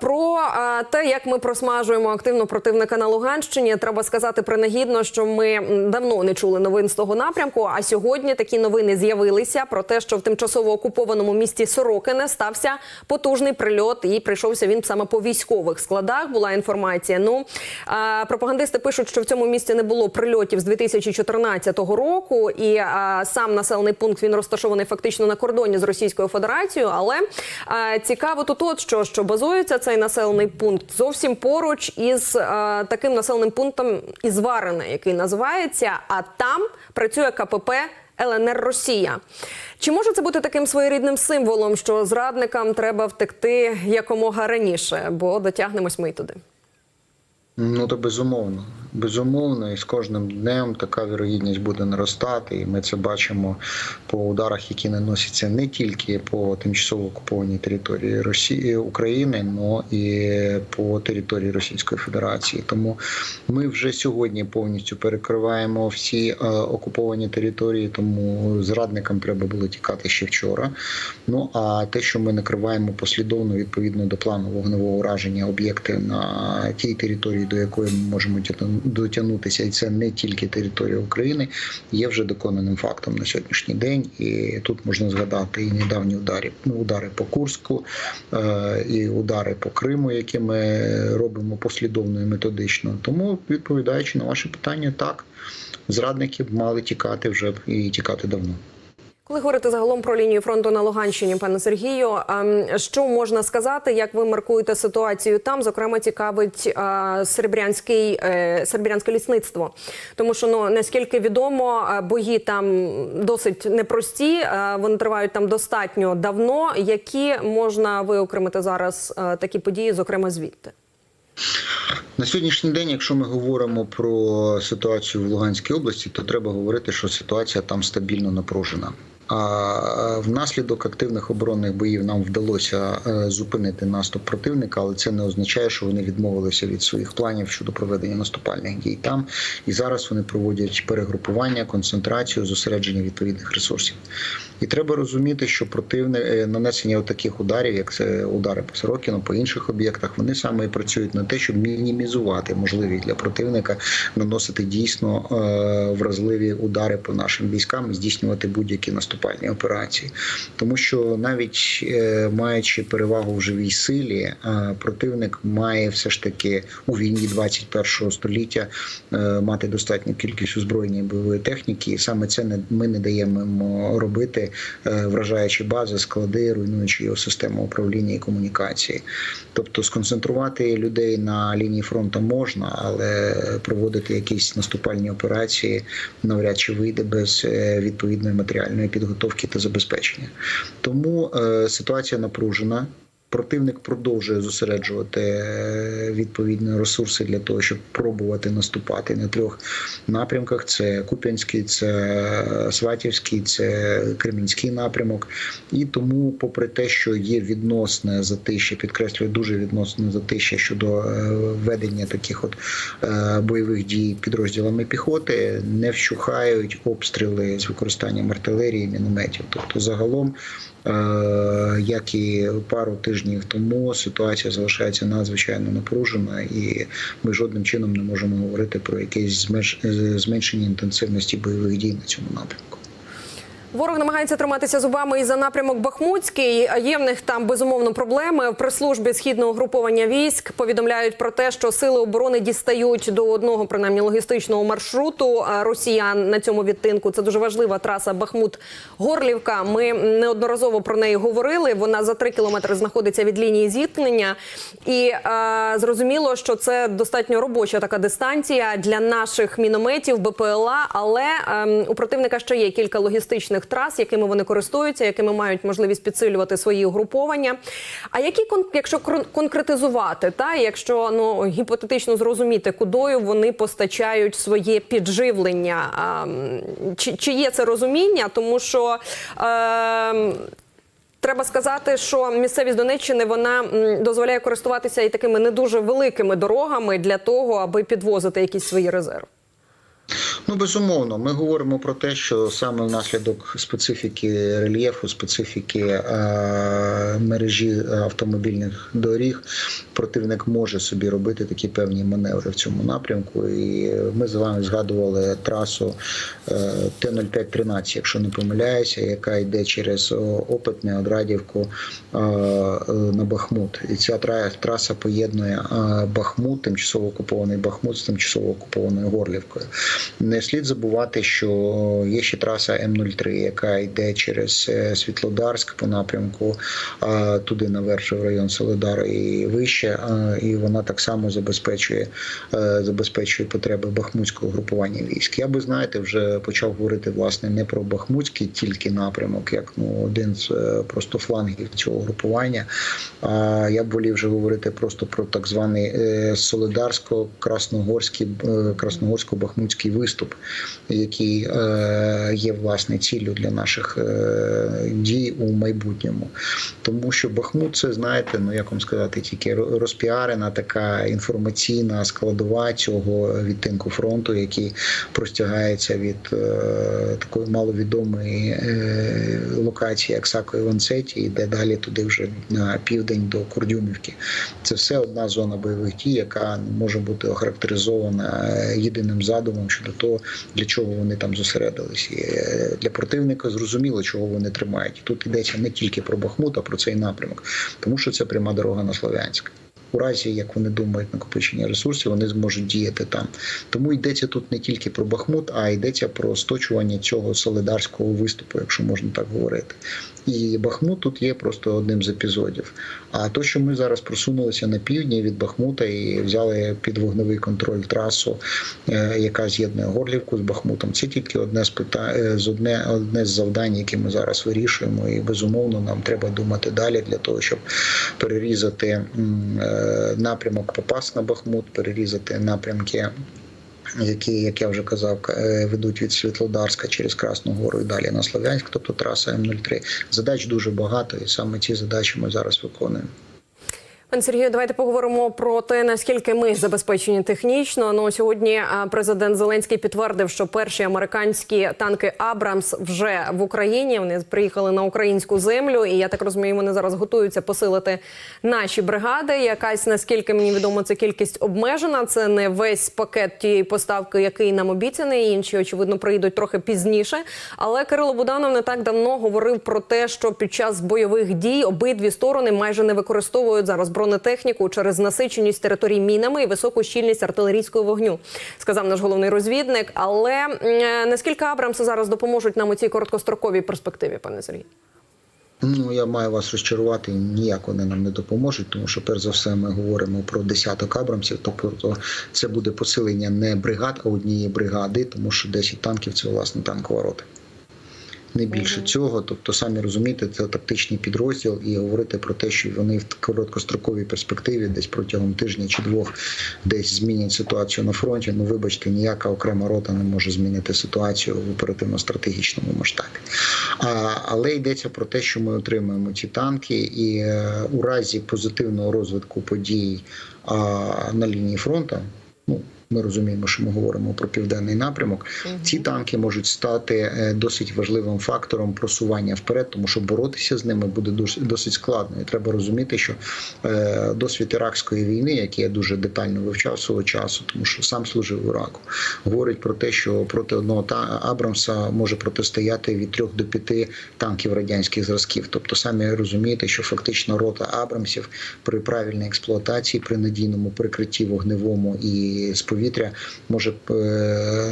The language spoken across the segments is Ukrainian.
Про те, як ми просмажуємо активно противника на Луганщині, треба сказати принагідно, що ми давно не чули новин з того напрямку. А сьогодні такі новини з'явилися про те, що в тимчасово окупованому місті Сорокине стався потужний прильот, і прийшовся він саме по військових складах. Була інформація. Ну пропагандисти пишуть, що в цьому місті не було прильотів з 2014 року, і сам населений пункт він розташований фактично на кордоні з Російською Федерацією. Але цікаво тут, от що, що базується цей населений пункт зовсім поруч із е, таким населеним пунктом Ізварене, який називається. А там працює КПП. ЛНР Росія. Чи може це бути таким своєрідним символом, що зрадникам треба втекти якомога раніше, бо дотягнемось ми й туди? Ну то безумовно. Безумовно, і з кожним днем така вірогідність буде наростати, і ми це бачимо по ударах, які наносяться не тільки по тимчасово окупованій території Росії України, але і по території Російської Федерації. Тому ми вже сьогодні повністю перекриваємо всі е, окуповані території, тому зрадникам треба було тікати ще вчора. Ну а те, що ми накриваємо послідовно відповідно до плану вогневого ураження об'єкти на тій території, до якої ми можемо дотягнутися, і це не тільки територія України, є вже доконаним фактом на сьогоднішній день. І тут можна згадати і недавні удари, ну, удари по Курську, е, і удари по Криму, які ми робимо послідовно і методично. Тому, відповідаючи на ваше питання, так зрадники мали тікати вже і тікати давно. Коли говорити загалом про лінію фронту на Луганщині, пане Сергію, ем, що можна сказати, як ви маркуєте ситуацію там? Зокрема, цікавить е, серебрянський е, серебрянське лісництво, тому що ну наскільки відомо, е, бої там досить непрості. Вони тривають там достатньо давно. Які можна виокремити зараз такі події, зокрема звідти? На сьогоднішній день, якщо ми говоримо про ситуацію в Луганській області, то треба говорити, що ситуація там стабільно напружена. А внаслідок активних оборонних боїв нам вдалося е, зупинити наступ противника, але це не означає, що вони відмовилися від своїх планів щодо проведення наступальних дій там. І зараз вони проводять перегрупування, концентрацію, зосередження відповідних ресурсів. І треба розуміти, що противне е, нанесення таких ударів, як це удари по Сорокіну, по інших об'єктах, вони саме і працюють на те, щоб мінімізувати можливість для противника наносити дійсно е, вразливі удари по нашим військам і здійснювати будь-які наступальні операції, тому що навіть е, маючи перевагу в живій силі, противник має все ж таки у війні 21 століття мати достатню кількість озброєння і бойової техніки, і саме це ми не даємо робити, е, вражаючи бази, склади, руйнуючи його систему управління і комунікації. Тобто сконцентрувати людей на лінії фронту можна, але проводити якісь наступальні операції навряд чи вийде без е, відповідної матеріальної підготовки та забезпечення. Тому е, ситуація напружена. Противник продовжує зосереджувати е, відповідні ресурси для того, щоб пробувати наступати на трьох напрямках: це Куп'янський, це Сватівський, це Кремінський напрямок. І тому, попри те, що є відносне затища, підкреслюю дуже відносне затища щодо е, ведення таких от е, бойових дій підрозділами піхоти, не вщухають обстріли з використанням артилерії, мінометів. Тобто, загалом. Е, як і пару тижнів тому ситуація залишається надзвичайно напружена, і ми жодним чином не можемо говорити про якесь зменшення інтенсивності бойових дій на цьому напрямку. Ворог намагається триматися зубами і за напрямок Бахмутський. Є в них там безумовно проблеми. В прес-службі східного груповання військ повідомляють про те, що сили оборони дістають до одного принаймні логістичного маршруту росіян на цьому відтинку. Це дуже важлива траса Бахмут-Горлівка. Ми неодноразово про неї говорили. Вона за три кілометри знаходиться від лінії зіткнення, і е, зрозуміло, що це достатньо робоча така дистанція для наших мінометів БПЛА. Але е, у противника ще є кілька логістичних трас, якими вони користуються, якими мають можливість підсилювати свої угруповання. А які якщо конкретизувати, та якщо ну гіпотетично зрозуміти, кудою вони постачають своє підживлення, чи, чи є це розуміння, тому що. Е, Треба сказати, що місцевість Донеччини вона дозволяє користуватися і такими не дуже великими дорогами для того, аби підвозити якісь свої резерви. Ну, безумовно, ми говоримо про те, що саме внаслідок специфіки рельєфу, специфіки е, мережі автомобільних доріг, противник може собі робити такі певні маневри в цьому напрямку. І ми з вами згадували трасу е, Т-0513, якщо не помиляюся, яка йде через Опитне, Одрадівку е, на Бахмут. І ця траса поєднує е, Бахмут, тимчасово окупований Бахмут з тимчасово окупованою Горлівкою. Не слід забувати, що є ще траса М03, яка йде через е, Світлодарськ по напрямку туди наверх в район Солидару і вище. І вона так само забезпечує, е, забезпечує потреби бахмутського групування військ. Я би знаєте, вже почав говорити власне не про бахмутський тільки напрямок, як ну один з е, просто флангів цього групування. А я б волів вже говорити просто про так званий солидарсько-красногорський красногорсько-бахмутський виступ, який е, є власне ціллю для наших е, дій у майбутньому. Тому що Бахмут, це знаєте, ну як вам сказати, тільки розпіарена така інформаційна складова цього відтинку фронту, який простягається від е, такої маловідомої локації, як Сако Іванцеті, і йде далі туди вже на південь до Курдюмівки. Це все одна зона бойових дій, яка може бути охарактеризована єдиним задумом щодо того, для чого вони там зосередились. І е, для противника зрозуміло, чого вони тримають. І тут йдеться не тільки про Бахмут, а про цей напрямок, тому що це пряма дорога на Слов'янськ. У разі, як вони думають, накопичення ресурсів, вони зможуть діяти там. Тому йдеться тут не тільки про Бахмут, а йдеться про сточування цього солидарського виступу, якщо можна так говорити. І Бахмут тут є просто одним з епізодів. А то, що ми зараз просунулися на півдні від Бахмута і взяли під вогневий контроль трасу, е, яка з'єднує Горлівку з Бахмутом, це тільки одне з питань, з одне, одне з завдань, які ми зараз вирішуємо. І безумовно нам треба думати далі для того, щоб перерізати е, напрямок Попас на Бахмут, перерізати напрямки. Які, як я вже казав, е, ведуть від Світлодарська через Красну Гору і далі на Слов'янськ, тобто траса М03. Задач дуже багато, і саме ці задачі ми зараз виконуємо. Пане Сергію, давайте поговоримо про те, наскільки ми забезпечені технічно. Ну сьогодні президент Зеленський підтвердив, що перші американські танки Абрамс вже в Україні. Вони приїхали на українську землю, і я так розумію, вони зараз готуються посилити наші бригади. Якась наскільки мені відомо, це кількість обмежена. Це не весь пакет тієї поставки, який нам обіцяний. Інші очевидно прийдуть трохи пізніше. Але Кирило Буданов не так давно говорив про те, що під час бойових дій обидві сторони майже не використовують зараз бронетехніку через насиченість територій мінами і високу щільність артилерійського вогню, сказав наш головний розвідник. Але е, наскільки Абрамси зараз допоможуть нам у цій короткостроковій перспективі, пане Сергій? Ну я маю вас розчарувати. Ніяк вони нам не допоможуть, тому що перш за все ми говоримо про десяток абрамсів. Тобто це буде посилення не бригад, а однієї бригади, тому що 10 танків це власне танкова рота. Не більше цього, тобто самі розумієте, це тактичний підрозділ, і говорити про те, що вони в короткостроковій перспективі, десь протягом тижня чи двох, десь змінять ситуацію на фронті. Ну вибачте, ніяка окрема рота не може змінити ситуацію в оперативно-стратегічному масштабі. А, але йдеться про те, що ми отримуємо ці танки, і е, у разі позитивного розвитку подій а, на лінії фронту, ну ми розуміємо, що ми говоримо про південний напрямок. Ці танки можуть стати е, досить важливим фактором просування вперед, тому що боротися з ними буде досить складно. І треба розуміти, що е, досвід іракської війни, який я дуже детально вивчав свого часу, тому що сам служив в Іраку, говорить про те, що проти одного та Абрамса може протистояти від трьох до п'яти танків радянських зразків. Тобто, самі розумієте, що фактично рота Абрамсів при правильній експлуатації, при надійному прикритті вогневому і з повітря може е,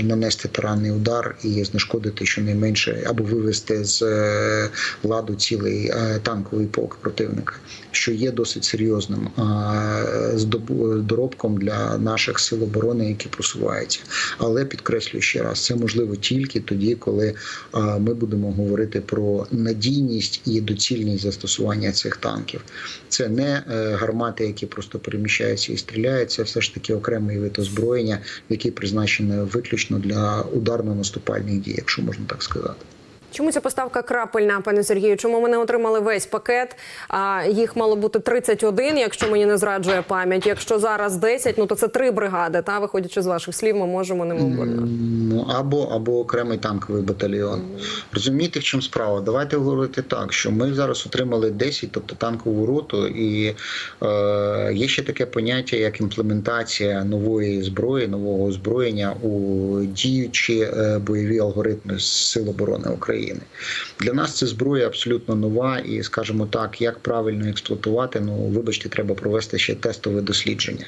нанести таранний удар і знешкодити щонайменше або вивести з е, ладу цілий е, танковий полк противника, що є досить серйозним доробком для наших сил оборони, які просуваються. Але підкреслюю ще раз, це можливо тільки тоді, коли ми будемо говорити про надійність і доцільність застосування цих танків. Це не гармати, які просто переміщаються і стріляють. Це все ж таки окремий вид озброєння, який призначені виключно для ударно-наступальних дій, якщо можна так сказати. Чому ця поставка крапельна, пане Сергію? Чому ми не отримали весь пакет? А їх мало бути 31, якщо мені не зраджує пам'ять. Якщо зараз 10, ну то це три бригади. Та виходячи з ваших слів, ми можемо обладнати. Ну або або окремий танковий батальйон. Розумієте, в чому справа? Давайте говорити так, що ми зараз отримали 10, тобто танкову роту, і е, є ще таке поняття, як імплементація нової зброї, нового озброєння у діючі е, бойові алгоритми Сил оборони України. Для нас це зброя абсолютно нова, і скажімо так, як правильно експлуатувати, ну вибачте, треба провести ще тестове дослідження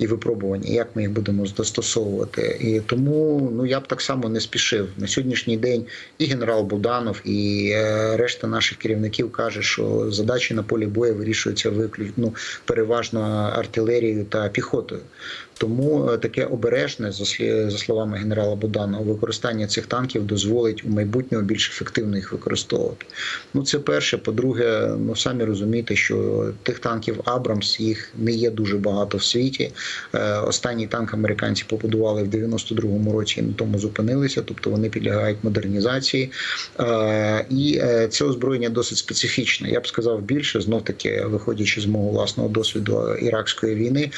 і випробування, як ми їх будемо застосовувати. І тому ну я б так само не спішив на сьогоднішній день. І генерал Буданов, і е, решта наших керівників каже, що задачі на полі бою вирішуються виключно ну, переважно артилерією та піхотою. Тому е, таке обережне, за словами генерала Буданова, використання цих танків дозволить у майбутньому більш ефективно їх використовувати. Ну це перше. По-друге, ну самі розумієте, що тих танків Абрамс їх не є дуже багато в світі. Е, Останній танк американці побудували в 92-му році і на тому зупинилися, тобто вони підлягають модернізації. Е, І це озброєння досить специфічне. Я б сказав більше, знов таки, виходячи з мого власного досвіду іракської війни.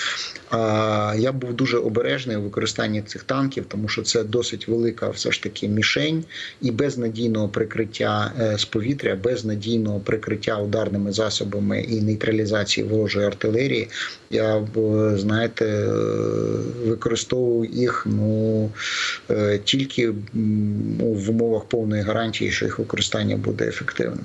е, Був дуже обережний у використанні цих танків, тому що це досить велика все ж таки мішень і без надійного прикриття е, з повітря, без надійного прикриття ударними засобами і нейтралізації ворожої артилерії. Я б е, знаєте, е, використовував їх ну тільки в умовах повної гарантії, що їх використання буде ефективним.